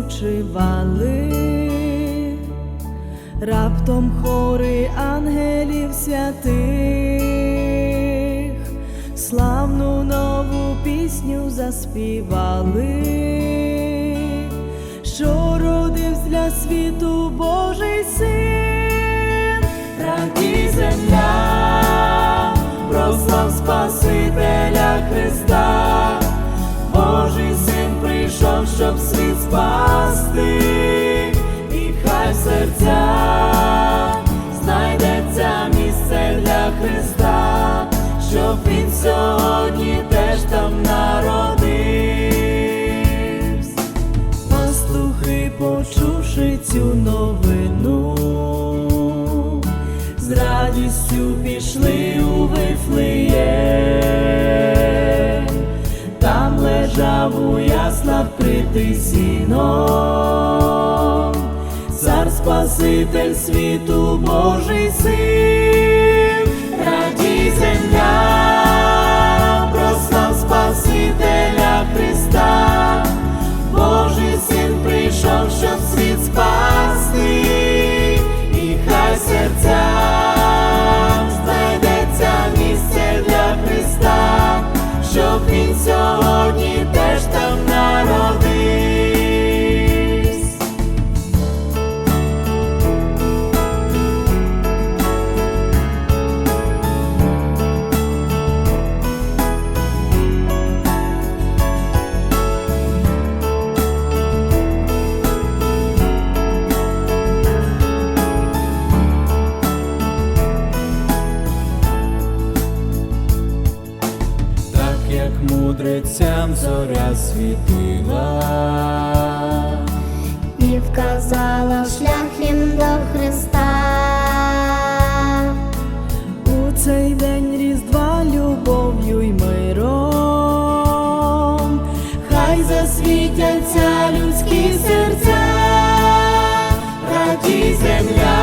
спочивали, раптом хори ангелів святих, славну нову пісню заспівали, що родився для світу Божий син, раді земля, прослав Спасителя Христа. Щоб світ спасти, і хай в серцях знайдеться місце для Христа, щоб він сьогодні теж там народився. Пастухи, почувши цю новину, з радістю пішли у Вифлеєм. У яслах критий сіном, цар Спаситель світу Божий син, радій земля, як мудрецям зоря світила, і вказала шлях їм до Христа. у цей день Різдва любов'ю й миром, хай засвітяться людські серця, раді земля,